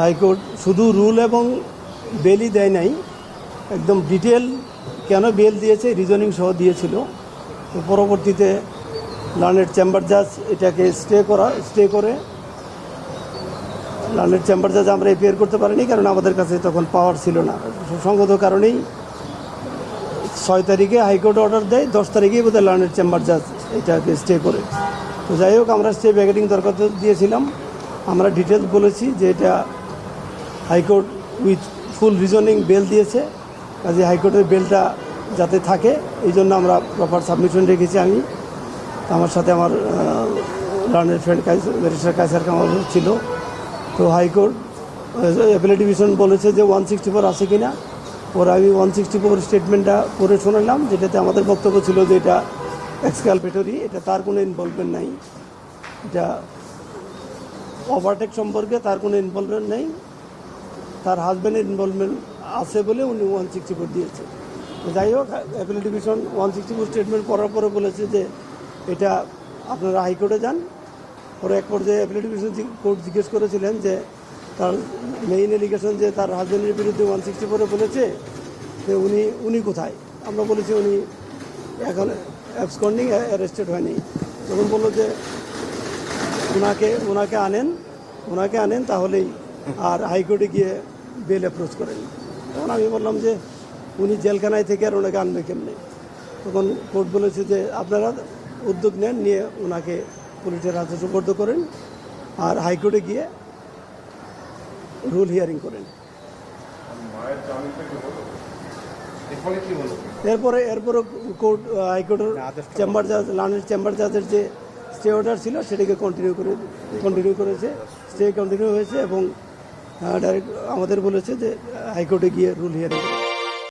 High court শুধু rule এবং বেলই দেয় নাই, একদম ডিটেল কেন বেল দিয়েছে, রিজনিং সহ দিয়েছিল। তো পরবর্তীতে লার্নেড চেম্বার জাজ এটাকে স্টে করা, স্টে করে লার্নেড চেম্বার জাজ আমরা এপিয়ার করতে পারিনি, কারণ আমাদের কাছে তখন পাওয়ার ছিল না। সঙ্গত কারণেই ছয় তারিখে হাইকোর্ট অর্ডার দেয়, দশ তারিখেই বোধহয় লার্নেড চেম্বার জাজ এটাকে স্টে করে। তো যাই হোক, আমরা স্টে ব্যাকেটিং দরখাস্ত দিয়েছিলাম। আমরা ডিটেলস বলেছি যে এটা high court with full reasoning bail দিয়েছে কাজে হাইকোর্টের বেলটা যাতে থাকে, এই জন্য আমরা প্রপার সাবমিশন রেখেছি আমি। আমার সাথে আমার লার্নের ফ্রেন্ড ব্যারিস্টার কাইসার কামাল ছিল। তো হাইকোর্ট অ্যাপেলেট ডিভিশন বলেছে যে ওয়ান সিক্সটি ফোর আছে কিনা। ওর আমি ওয়ান সিক্সটি ফোর স্টেটমেন্টটা পড়ে শোনালাম, যেটাতে আমাদের বক্তব্য ছিল যে এটা এক্সকালপেটরি এটা তার কোনো ইনভলভমেন্ট নাই। এটা ওভারটেক সম্পর্কে তার কোনো ইনভলভমেন্ট নেই। তার হাজব্যান্ডের ইনভলভমেন্ট আছে বলে উনি ওয়ান সিক্সটি ফোর দিয়েছে যাই হোক appeal division one sixty four statement পড়ার পরে বলেছে যে এটা আপনারা হাইকোর্টে যান। পরে এক পর্যায়ে অ্যাপেল ডিভিশন কোর্ট জিজ্ঞেস করেছিলেন যে তার মেইন এলিগেশন যে তার হাজব্যান্ডের বিরুদ্ধে ওয়ান সিক্সটি ফোরে বলেছে, যে উনি উনি কোথায়? আমরা বলেছি উনি এখন অ্যাবসকন্ডিং অ্যারেস্টেড হয়নি। তখন বলল যে ওনাকে ওনাকে আনেন ওনাকে আনেন, তাহলেই আর হাইকোর্টে গিয়ে বেল অ্যাপ্রোচ করেন তখন আমি বললাম যে উনি জেলখানায় থেকে আর ওনাকে আনবে কেমনে? তখন কোর্ট বলেছে যে আপনারা উদ্যোগ নেন নিয়ে ওনাকে পুলিশের হাতে সুপর্দ করেন আর হাইকোর্টে গিয়ে রুল হিয়ারিং করেন। মায়ের জামিন থেকে হলো? এরপরে কি হলো? এরপরে এরপরে কোর্ট হাইকোর্টের চেম্বার জাজ লার্নের চেম্বার জাজের যে স্টে অর্ডার ছিল সেটাকে কন্টিনিউ করে কন্টিনিউ করেছে। স্টে কন্টিনিউ হয়েছে এবং ডাইরেক্ট আমাদের বলেছে যে হাইকোর্টে গিয়ে রুল হিয়ারিং